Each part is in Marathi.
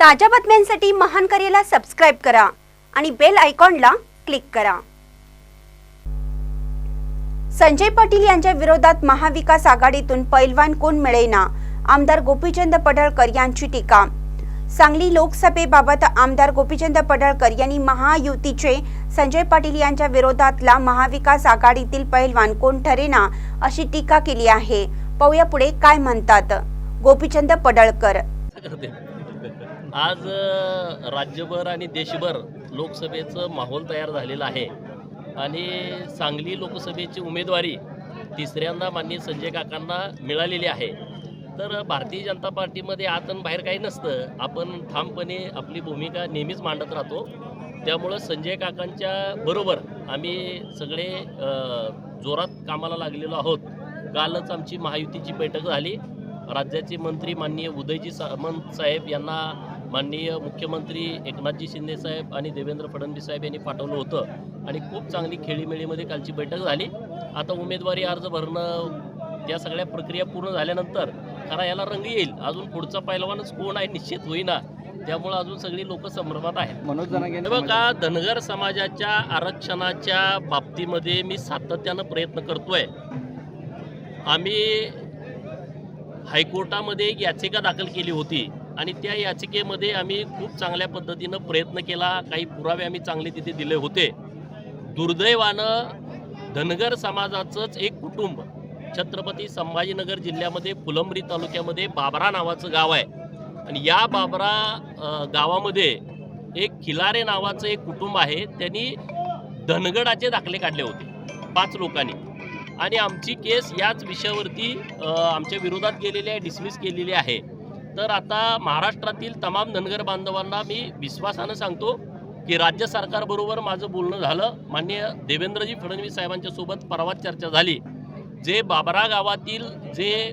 ताज्या बातम्यांसाठी महान करेला सबस्क्राईब करा आणि बेल आयकॉनला क्लिक करा. संजय पाटील यांच्या विरोधात महाविकास आघाडीतून पैलवान कोण मिळेना? आमदार गोपीचंद पडळकर यांची टीका. सांगली लोकसभेबाबत आमदार गोपीचंद पडळकर यांनी महायुतीचे संजय पाटील यांच्या विरोधातला महाविकास आघाडीतील पैलवान कोण ठरेना अशी टीका केली आहे. पाहूया पुढे काय म्हणतात गोपीचंद पडळकर. आज राज्यभर आणि देशभर लोकसभेचं माहोल तयार झालेलं आहे. आणि सांगली लोकसभेची उमेदवारी तिसऱ्यांदा माननीय संजय काकांना मिळालेली आहे. तर भारतीय जनता पार्टीमध्ये आत आणि बाहेर काही नसतं. आपण ठामपणे आपली भूमिका नेहमीच मांडत राहतो. त्यामुळं संजय काकांच्या बरोबर आम्ही सगळे जोरात कामाला लागलेलो आहोत. कालच आमची महायुतीची बैठक झाली. राज्याचे मंत्री माननीय उदयजी सामंत साहेब यांना माननीय मुख्यमंत्री एकनाथजी शिंदे साहेब आणि देवेंद्र फडणवीस साहेब यांनी पाठवलं होतं आणि खूप चांगली खेळीमेळीमध्ये कालची बैठक झाली. आता उमेदवारी अर्ज भरणं या सगळ्या प्रक्रिया पूर्ण झाल्यानंतर खरा याला रंग येईल. अजून पुढचा पैलवानच कोण आहे निश्चित होईना. त्यामुळं अजून सगळी लोक संभ्रमात आहेत. मनोज बघा धनगर समाजाच्या आरक्षणाच्या बाबतीमध्ये मी सातत्यानं प्रयत्न करतोय. आम्ही हायकोर्टामध्ये एक याचिका दाखल केली होती. आणि त्या याचिकेमध्ये आम्ही खूप चांगल्या पद्धतीनं प्रयत्न केला. काही पुरावे आम्ही चांगले तिथे दिले होते. दुर्दैवानं धनगर समाजाचंच एक कुटुंब छत्रपती संभाजीनगर जिल्ह्यामध्ये फुलंब्री तालुक्यामध्ये बाबरा नावाचं गाव आहे. आणि या बाबरा गावामध्ये एक खिलारे नावाचं एक कुटुंब आहे. त्यांनी धनगडाचे दाखले काढले होते. पाच लोकांनी. आणि आमची केस याच विषयावरती आमच्या विरोधात गेलेली आहे डिसमिस केलेली आहे. तर आता महाराष्ट्रातील तमाम धनगर बांधवांना मी विश्वासानं सांगतो की राज्य सरकारबरोबर माझं बोलणं झालं. माननीय देवेंद्रजी फडणवीस साहेबांच्या सोबत परवाच चर्चा झाली. जे बाबरा गावातील जे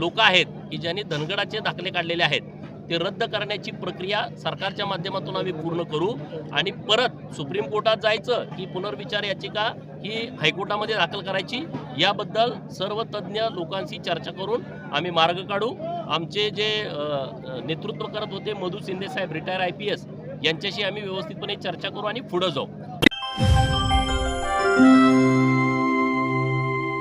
लोक आहेत की ज्यांनी धनगडाचे दाखले काढलेले आहेत ते रद्द करण्याची प्रक्रिया सरकारच्या माध्यमातून आम्ही पूर्ण करू आणि परत सुप्रीम कोर्टात जायचं की पुनर्विचार याचिका ही हायकोर्टामध्ये दाखल करायची. याबद्दल सर्व तज्ज्ञ लोकांशी चर्चा करून आम्ही मार्ग काढू. आमचे जे नेतृत्व करत होते मधु शिंदे साहेब रिटायर आय पी एस यांच्याशी आम्ही व्यवस्थितपणे चर्चा करू आणि पुढं जाऊ.